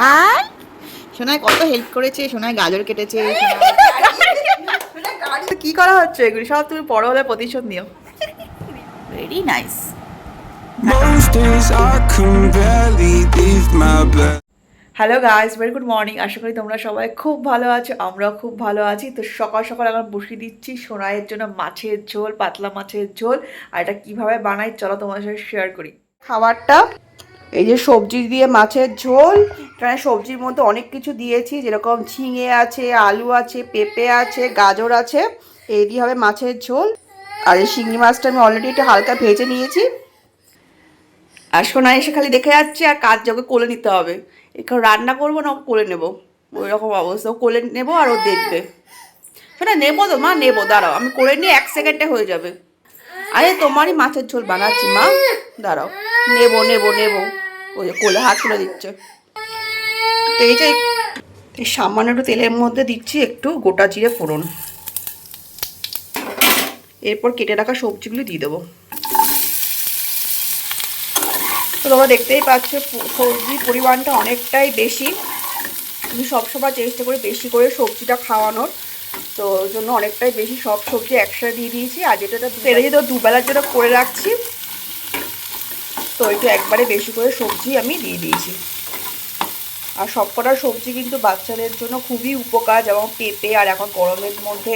High সোনায় কত help করেছে সোনায় গাজর কেটেছে কি করা হচ্ছে এগুলি? সব তুমি বড় হলে প্রতিশোধ নিও। Very nice. Hello guys very good morning আশা করি তোমরা সবাই খুব ভালো আছো আমরাও খুব ভালো আছি। তো সকাল সকাল এখন বসিয়ে দিচ্ছি সোনাইয়ের জন্য মাছের ঝোল পাতলা মাছের ঝোল। আর এটা কীভাবে বানাই চলো তোমাদের সাথে শেয়ার করি। খাবারটা এই যে সবজি দিয়ে মাছের ঝোল, এখানে সবজির মধ্যে অনেক কিছু দিয়েছি, যেরকম ঝিঙে আছে, আলু আছে, পেঁপে আছে, গাজর আছে, এই দিয়ে হবে মাছের ঝোল। আর এই শিঙি মাছটা আমি অলরেডি একটু হালকা ভেজে নিয়েছি। আর সোনা এসে খালি দেখে যাচ্ছে আর কাজ যোগে কোলে নিতে হবে। এখানে রান্না করব না কোলে নেব। ওই রকম অবস্থা কোলে নেব আর ও দেখবে। শোনা নেব তো, মা, নেব, দাঁড়াও, আমি করে নিয়ে এক সেকেন্ডে হয়ে যাবে। আরে, তোমারই মাছের ঝোল বানাচ্ছি, মা। দাঁড়াও। নেব নেব নেব। ওই কোলে হাত তুলে দিচ্ছে। তো এই যে এই সামান্য একটু তেলের মধ্যে দিচ্ছি একটু গোটা জিরে ফোড়ন। এরপর কেটে রাখা সবজিগুলি দিয়ে দেবো। তো তোমরা দেখতেই পাচ্ছ সবজির পরিমাণটা অনেকটাই বেশি। আমি সবসময় চেষ্টা করি বেশি করে সবজিটা খাওয়ানোর। তো জন্য অনেকটাই বেশি সব সবজি একসাথে দিয়ে দিয়েছি। আর যেটা তেলে যেটা দুবেলার জন্য করে রাখছি তো একটু একবারে বেশি করে সবজি আমি দিয়ে দিয়েছি। আর সবকটা সবজি কিন্তু বাচ্চাদের জন্য খুবই উপকার, যেমন পেঁপে আর এখন গরমের মধ্যে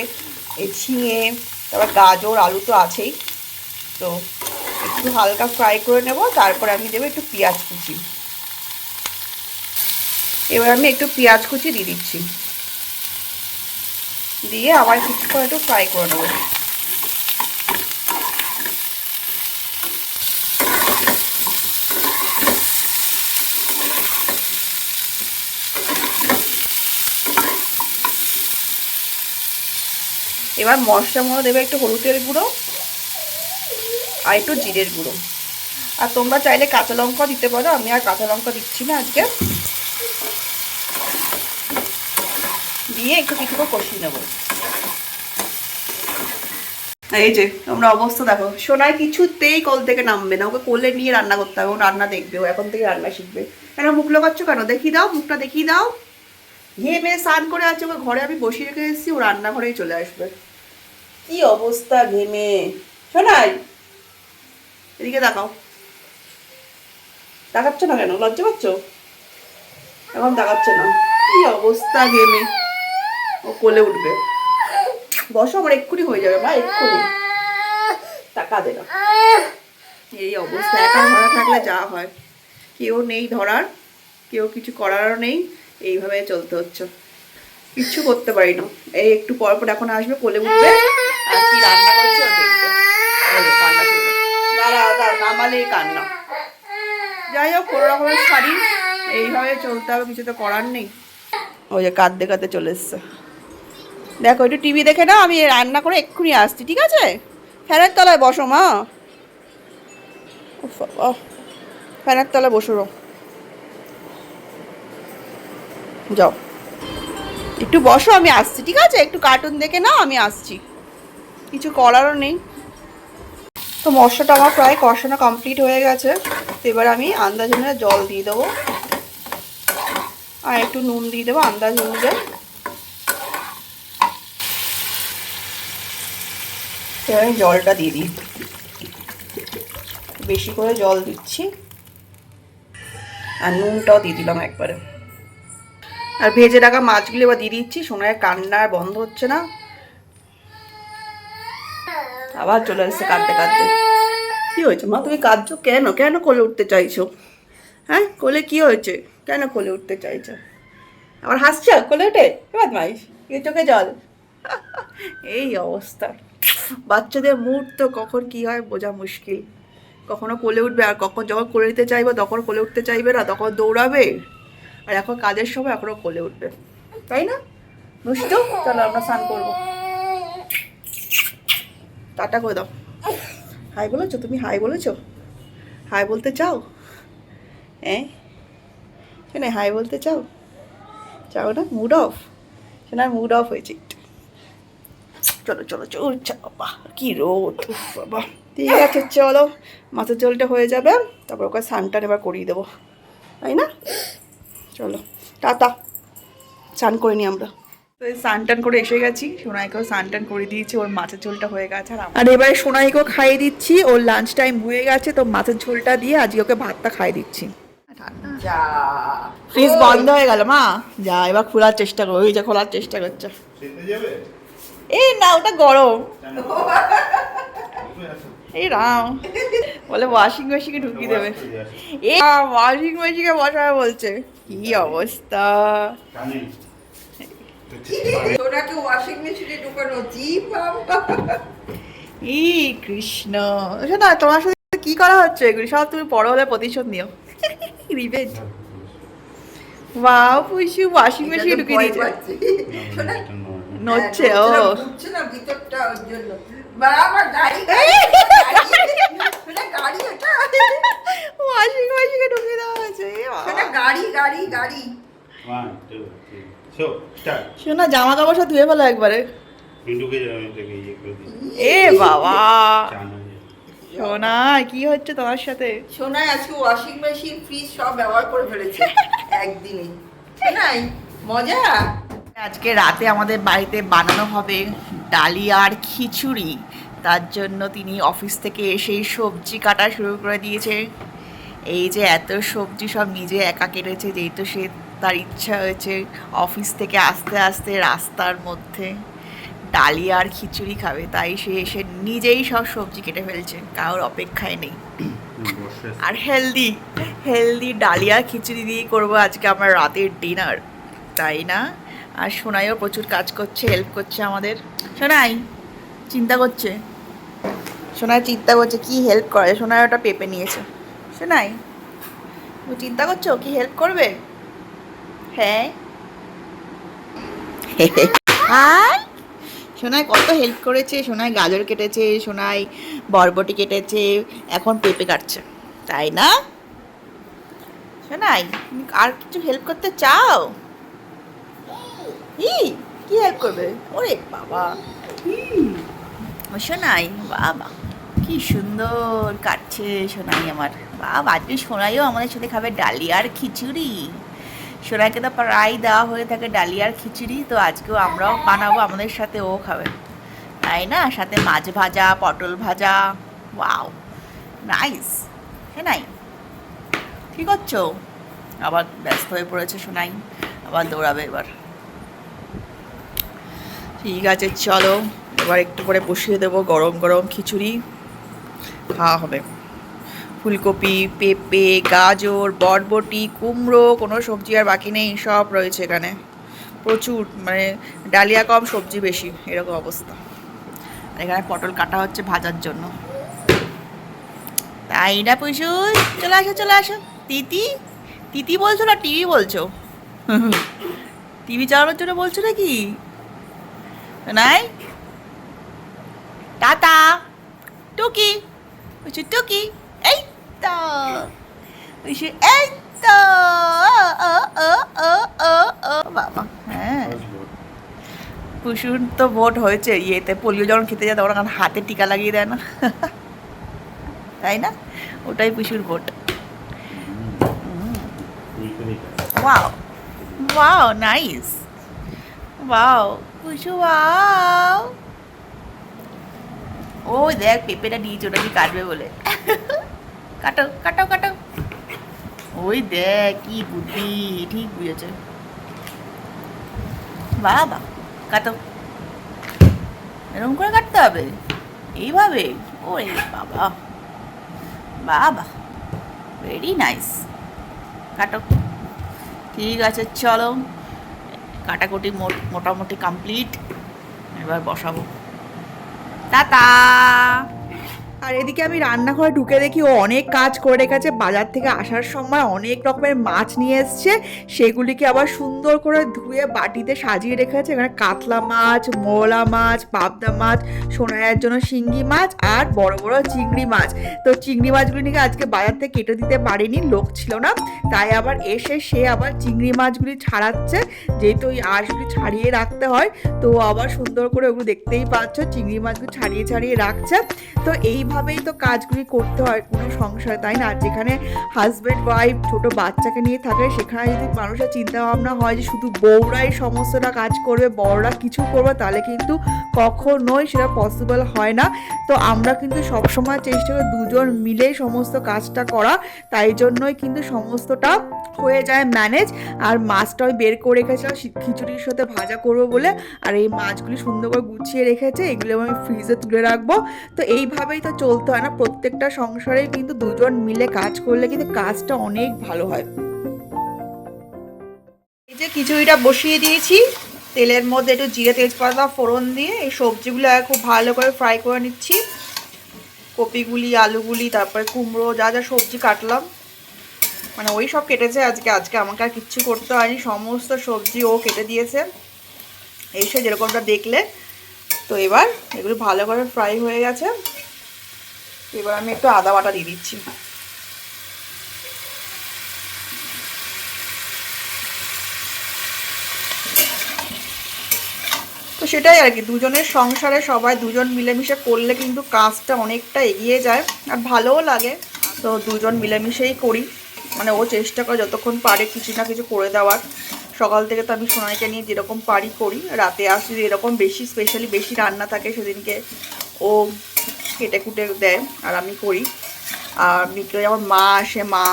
ঝিঙে, তারপর গাজর, আলু তো আছেই। তো একটু হালকা ফ্রাই করে নেব, তারপর আমি দেবো একটু পেঁয়াজ কুচি। এবার আমি একটু পেঁয়াজ কুচি দিয়ে দিচ্ছি। দিয়ে আবার কিছুক্ষণ একটু ফ্রাই করে নেব। এবার মশলার মধ্যে দেবে একটু হলুদের গুঁড়ো আর একটু জিরের গুঁড়ো। আর তোমরা চাইলে কাঁচা লঙ্কা দিতে পারো, আমি আর কাঁচা লঙ্কা দিচ্ছি না আজকে। দিয়ে একটু কিছু করে কষিয়ে নেব। এই যে, তোমরা অবস্থা দেখো, সোনায় কিছুতেই কল থেকে নামবে না, ওকে কোলে নিয়ে রান্না করতে হবে, ও রান্না দেখবে, ও এখন থেকে রান্না শিখবে। কেন মুখ লোকাচ্ছ কেন? দেখিয়ে দাও, মুখটা দেখিয়ে দাও। ঘেমে স্নান করে আছে, ওকে ঘরে আমি বসিয়ে রেখে এসেছি, ও রান্নাঘরেই চলে আসবে। কি অবস্থা ঘেমে? শোনাই এদিকে তাকাও। তাকাচ্ছ না কেন? লজ্জা পাচ্ছ? এখন তাকাচ্ছে না। কি অবস্থা ঘেমে? ও কোলে উঠবে। বসো, আমার এক্ষুনি হয়ে যাবে, মা, এক্ষুনি। টাকা দে এই অবস্থা, একা ধরা থাকলে যা হয়। কেউ নেই ধরার, কেউ কিছু করারও নেই, এইভাবে চলতে হচ্ছে। কিচ্ছু করতে পারি না। এই একটু পর পর এখন আসবে, কোলে উঠবে আর কি রান্না করছে ও দেখবে এই যে কান্না শুরু দাঁড়া নামালে কান্না। যাই হোক কোনো রকমের শাড়ি, এইভাবে চলতে হবে, কিছু তো করার নেই। ওই যে কাঁদতে কাঁদতে চলে এসছে। দেখো, একটু টিভি দেখে না আমি রান্না করে এক্ষুনি আসছি, ঠিক আছে? ফ্যানের তলায় বসো, মা। ফ্যানের তলায় বসো, রো। যাও। একটু বসো, আমি আসছি, ঠিক আছে? একটু কার্টুন দেখে নাও, আমি আসছি। কিছু করারও নেই। তো মশলাটা আমার প্রায় কষানো কমপ্লিট হয়ে গেছে। তো এবার আমি আন্দাজ অনুযায়ী জল দিয়ে দেবো। আর একটু নুন দিয়ে দেবো আন্দাজ অনুযায়ী। এবার আমি জলটা দিয়ে দিই। বেশি করে জল দিচ্ছি। আর নুনটাও দিয়ে দিলাম একবারে। আর ভেজে রাখা মাছগুলো এবার দিয়ে দিচ্ছি। সোনায় কান্না আর বন্ধ হচ্ছে না। আবার চলে এসেছে কাঁদতে কাঁদতে। কি হয়েছে? মা, তুমি কাঁদছো কেন? কেন কোলে উঠতে চাইছো? হ্যাঁ? কোলে কি হয়েছে? কেন কোলে উঠতে চাইছো? আবার হাসছ? কোলে উঠে এবার মাইস এ চোখে জল। এই অবস্থা। বাচ্চাদের মুড তো কখন কি হয় বোঝা মুশকিল। কখনো কোলে উঠবে আর কখন যখন কোলে নিতে চাইবে, তখন কোলে উঠতে চাইবে না, তখন দৌড়াবে। আর এখন কাজের সময় এখনও কোলে উঠবে। তাই না? বুঝতো চলো আমরা স্নান করব। টাটা করে দাও। হাই বলেছ? তুমি হাই বলেছ? হাই বলতে চাও? হ্যাঁ? হাই বলতে চাও? চাও না? Mood off? শোনার মুড অফ হয়েছে চলো চলো, চল বাবা, কি রোদ বাবা। ঠিক আছে, চলো, মাছের জলটা হয়ে যাবে, তারপর ওকে স্নানটা এবার করিয়ে দেবো। তাই না? চলো, টাটা। চান করে নি আমরা। তো স্নান টান করে এসে গেছি। সোনাইকেও স্নান টান করে দিয়েছি ওর মাছের ঝোলটা হয়ে গেছে আর এবারে সোনাইকেও খাইয়ে দিচ্ছি ওর লাঞ্চ টাইম হয়ে গেছে তো মাছের ঝোলটা দিয়ে আজকে ওকে ভাতটা খাইয়ে দিচ্ছি। যা। ফ্রিজ বন্ধ হয়ে গেল মা। যা এবার খোলার চেষ্টা করো ওই যে খোলার চেষ্টা করছে। এই না ওটা গরম। এই রাম। বলে ওয়াশিং মেশিনে ঢুকিয়ে দেবে। এ ওয়াশিং মেশিনে বসাবে বলছে। কি অবস্থা? ওনাকে ওয়াশিং মেশিনে ঢুকানো। জি ই কৃষ্ণ। আচ্ছা, শোনা তোমার সাথে কি করা হচ্ছে? এগুলি সব তুমি বড় হলে প্রতিশোধ নিও। রিভেঞ্জ। হ্যাঁ, ওয়াও পুশু ওয়াশিং মেশিনে ঢুকিয়ে দিয়েছে। শোনা হ্যাঁ, ও। ভিতরটা ওর গাড়ি গাড়ি ওয়াশিং মেশিনে ঢুকিয়ে দেওয়া হয়েছে গাড়ি গাড়ি গাড়ি। 1 2 3 শোনা জামা কাপড় সব ধুয়ে ফেলো একবারে। ইয়ে এ বাবা। সোনা কি হচ্ছে তোমার সাথে? সোনাই আজকে ওয়াশিং মেশিন ফ্রিজ সব ব্যবহার করে ফেলেছে। একদিনে সোনাই মজা? আজকে রাতে আমাদের বাড়িতে বানানো হবে ডালিয়ার খিচুড়ি। তার জন্য তিনি অফিস থেকে এসেই সবজি কাটা শুরু করে দিয়েছে। এই যে এত সবজি সব নিজে একা কেটেছে যেহেতু সে তার ইচ্ছা হয়েছে অফিস থেকে আস্তে আস্তে রাস্তার মধ্যে ডালিয়া আর খিচুড়ি খাবে। তাই সে এসে নিজেই সব সবজি কেটে ফেলছে কারোর অপেক্ষায় নেই। আর হেলদি হেলদি ডালিয়া খিচুড়ি দিয়ে করব আজকে আমার রাতের ডিনার তাই না? আর সোনাইও প্রচুর কাজ করছে হেল্প করছে আমাদের। সোনাই চিন্তা করছে? সোনাই চিন্তা করছে কি হেল্প করে? সোনাই ওটা পেপে নিয়েছে। সোনাই তুমি চিন্তা করছ? কি হেল্প করবে? হ্যাঁ। হাই। সোনাই কত হেল্প করেছে সোনাই গাজর কেটেছে সোনাই বরবটি কেটেছে, এখন পেঁপে কাটছে, তাই না? সোনাই, তুমি আর কিছু হেল্প করতে চাও? কি হেল্প করবে? ওরে বাবা। সোনাই, বাবা। কি সুন্দর কাটছে সোনাই আমার। বাবা, আজকে সোনাইও আমাদের সাথে খাবে ডালিয়ার খিচুড়ি। সোনাইকে তো প্রায় দেওয়া হয়ে থাকে ডালিয়ার খিচুড়ি, তো আজকেও আমরাও বানাবো, আমাদের সাথে ও খাবে। তাই না? সাথে মাছ ভাজা, পটল ভাজা, ওয়াও, নাইস হ্যাঁ নাই? কি করছ আবার ব্যস্ত হয়ে পড়েছে শোনাই আবার দৌড়াবে এবার। ঠিক আছে, চলো, এবার একটু করে বসিয়ে দেবো গরম গরম খিচুড়ি, খাওয়া হবে। ফুলকপি, পেঁপে, গাজর বরবটি কুমড়ো, কোনো সবজি আর বাকি নেই, সব রয়েছে এখানে। প্রচুর মানে ডালিয়া কম, সবজি বেশি, এরকম অবস্থা। আর এখানে পটল কাটা হচ্ছে ভাজার জন্য। তাই না পুষুই চলে আসো চলে আসো। তিতি? তিতি বলছো না টিভি বলছো? টিভি চালানোর জন্য বলছো নাকি? নাই? টাটা। টুকি। বলছি, টুকি। তো। বলছি এই তো। ও ও ও ও ও বাবা হ্যাঁ। কুসুর তো ভোট হয়েছে ইয়েতে পোলিও যখন খেতে যায় তখন হাতে টিকা লাগিয়ে দেয় না। তাই না? ওটাই পুষুর vote wow wow nice wow Pushu wow ওই দেখ পেঁপেটা নিয়েছে ওটা কি কাটবে বলে। কাটো কাটো কাটো। ওই দেখ, কি বুদ্ধি, ঠিক বুঝেছে। বাবা, কাটো। এরকম করে কাটতে হবে? এইভাবে? ওরে বাবা। বাবা ভেরি নাইস কাটো। ঠিক আছে, চলো। কাটাকুটি মোট- মোটামুটি কমপ্লিট এবার বসাবো। টাটা! আর এদিকে আমি রান্নাঘরে ঢুকে দেখি ও অনেক কাজ করে রেখেছে। বাজার থেকে আসার সময় অনেক রকমের মাছ নিয়ে এসছে। সেগুলিকে আবার সুন্দর করে ধুয়ে বাটিতে সাজিয়ে রেখেছে। এখানে কাতলা মাছ, মোলা মাছ, পাবদা মাছ, সোনাইয়ের জন্য শিঙ্গি মাছ আর বড় বড় চিংড়ি মাছ। তো চিংড়ি মাছগুলিকে আজকে বাজার থেকে কেটে দিতে পারিনি, লোক ছিল না। তাই আবার এসে সে আবার চিংড়ি মাছগুলি ছাড়াচ্ছে। যেহেতু ওই আঁশগুলি ছাড়িয়ে রাখতে হয়, তো আবার সুন্দর করে ওগুলো দেখতেই পাচ্ছ। চিংড়ি মাছগুলো ছাড়িয়ে ছাড়িয়ে রাখছে। তো এইভাবে এইভাবেই তো কাজগুলি করতে হয় কোনো সংসার তাই না? যেখানে হাজব্যান্ড ওয়াইফ ছোট বাচ্চাকে নিয়ে থাকে, সেখানে যদি মানুষের চিন্তা ভাবনা হয় যে শুধু বউরাই সমস্তটা কাজ করবে, বড়রা কিছু করবে, তাহলে কিন্তু কখনোই সেটা পসিবল হয় না। তো আমরা কিন্তু সবসময় চেষ্টা করি দুজন মিলে সমস্ত কাজটা করা, তাই জন্যই কিন্তু সমস্তটা হয়ে যায় ম্যানেজ আর মাছটা আমি বের করে রেখেছিলাম খিচুড়ির সাথে ভাজা করব বলে, আর এই মাছগুলি সুন্দর করে গুছিয়ে রেখেছে, এগুলো আমি ফ্রিজে তুলে রাখব। তো এইভাবেই তো চলতে হয় না, প্রত্যেকটা সংসারে কিন্তু দুজন মিলে কাজ করলে কিন্তু কাজটা অনেক ভালো হয়। এই যে খিচুড়িটা বসিয়ে দিয়েছি, তেলের মধ্যে একটু জিরে তেজপাতা, ফোড়ন দিয়ে এই সবজিগুলো খুব ভালো করে ফ্রাই করে নিচ্ছি। কপিগুলি, আলুগুলি, তারপরে কুমড়ো, যা যা সবজি কাটলাম। মানে ওই সব কেটেছে আজকে আজকে আমাকে আর কিচ্ছু করতে হয়নি, সমস্ত সবজি ও কেটে দিয়েছে। এসে যেরকমটা দেখলে, তো এবার এগুলো ভালো করে ফ্রাই হয়ে গেছে। এবার আমি একটু আদা বাটা দিয়ে দিচ্ছি। তো সেটাই আর কি, দুজনের সংসারে সবাই দুজন মিলেমিশে করলে কিন্তু কাজটা অনেকটা এগিয়ে যায় আর ভালোও লাগে। তো দুজন মিলেমিশেই করি। মানে ও চেষ্টা করে যতক্ষণ পারে কিছু না কিছু করে দেওয়ার। সকাল থেকে তো আমি সোনাইকে নিয়ে যেরকম পারি করি। রাতে আসি এরকম বেশি স্পেশালি বেশি রান্না থাকে সেদিনকে। ও কেটে কুটে দেয় আর আমি করি। আর বিকেলে যখন মা আসে, মা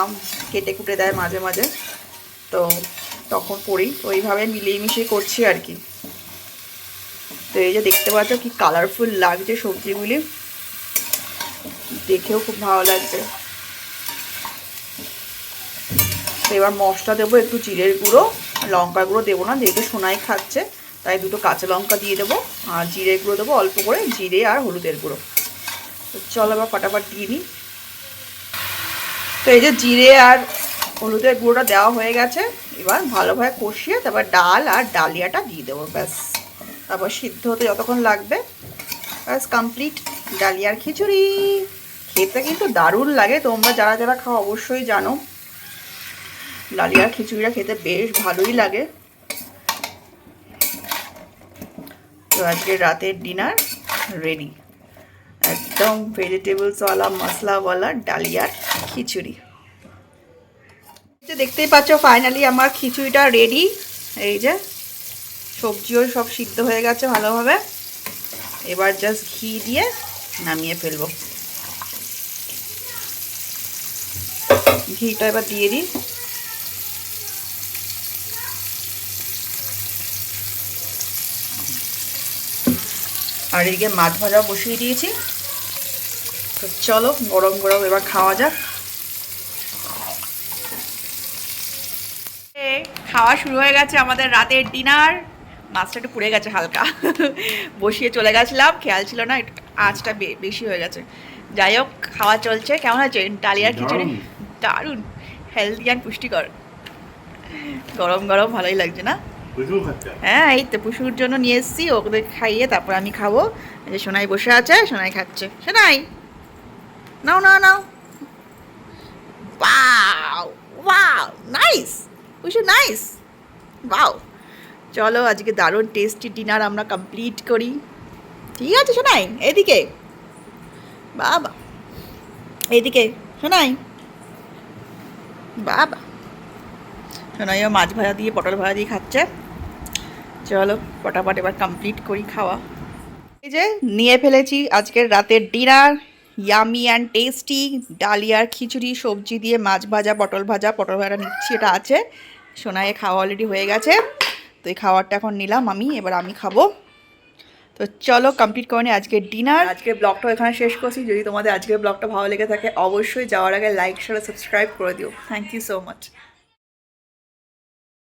কেটে কুটে দেয় মাঝে মাঝে। তো তখন করি, তো এইভাবে মিলিয়ে মিশিয়ে করছি আর কি। তো এই যে দেখতে পাচ্ছ কি কালারফুল লাগছে সবজিগুলি। দেখেও খুব ভালো লাগছে। তো এবার মশলা দেবো, একটু জিরের গুঁড়ো, লঙ্কার গুঁড়ো দেবো না, যেহেতু সোনাই খাচ্ছে, তাই দুটো কাঁচা লঙ্কা দিয়ে দেবো, আর জিরে গুঁড়ো দেবো অল্প করে, জিরে আর হলুদের গুঁড়ো। চলো এবার ফটাফট দিয়ে নিই। তো এই যে জিরে আর হলুদের গুঁড়োটা দেওয়া হয়ে গেছে, এবার ভালোভাবে কষিয়ে তারপর ডাল আর ডালিয়াটা দিয়ে দেবো, ব্যাস। তারপর সিদ্ধ হতে যতক্ষণ লাগবে, ব্যাস কমপ্লিট ডালিয়ার খিচুড়ি। খেতে কিন্তু দারুণ লাগে, তোমরা যারা যারা খাও অবশ্যই জানো। ডালিয়ার খিচুড়িটা খেতে বেশ ভালোই লাগে। তো আজকে রাতের ডিনার রেডি একদম ভেজিটেবলসওয়ালা, মশলাওয়ালা ডালিয়ার খিচুড়ি। দেখতেই পাচ্ছ ফাইনালি আমার খিচুড়িটা রেডি এই যে সবজিও সব সিদ্ধ হয়ে গেছে ভালোভাবে। এবার জাস্ট ঘি দিয়ে নামিয়ে ফেলব। ঘিটা এবার দিয়ে দিই। আর এদিকে মাছ ভাজা বসিয়ে দিয়েছি। তো চলো গরম গরম এবার খাওয়া যাক। খাওয়া শুরু হয়ে গেছে আমাদের রাতের ডিনার। মাছটা একটু পুড়ে গেছে হালকা। বসিয়ে চলে গেছিলাম খেয়াল ছিল না আঁচটা বেশি হয়ে গেছে। যাই হোক খাওয়া চলছে। কেমন আছে? ডালিয়ার খিচুড়ি? দারুণ। হেলদি অ্যান্ড পুষ্টিকর। গরম গরম ভালোই লাগছে না? হ্যাঁ এই তো পুষুর জন্য নিয়ে এসেছি ওদের খাইয়ে তারপর আমি খাব। এই যে সোনাই বসে আছে সোনাই খাচ্ছে। সোনাই! নাও নাও নাও wow wow nice Pushu nice wow চলো, আজকে দারুণ টেস্টি ডিনার আমরা কমপ্লিট করি। ঠিক আছে, সোনাই? এদিকে। বাবা। এদিকে, সোনাই? বাবা। সোনাইও মাছ ভাজা দিয়ে, পটল ভাজা দিয়ে খাচ্ছে। চলো, ফটাফট এবার কমপ্লিট করি খাওয়া। এই যে, নিয়ে ফেলেছি আজকের রাতের ডিনার ইয়ামি অ্যান্ড টেস্টি ডালিয়ার খিচুড়ি, সবজি দিয়ে মাছ ভাজা, পটল ভাজা পটল ভাজা নিচ্ছি এটা আছে। সোনায় খাওয়া অলরেডি হয়ে গেছে। তো এই খাওয়ারটা এখন নিলাম আমি, এবার আমি খাব। তো চলো কমপ্লিট করে নি আজকের ডিনার আজকে ব্লগটা এখানে শেষ করছি। যদি তোমাদের আজকের ব্লগটা ভালো লেগে থাকে, অবশ্যই যাওয়ার আগে লাইক শেয়ার সাবস্ক্রাইব করে দিও। Thank you so much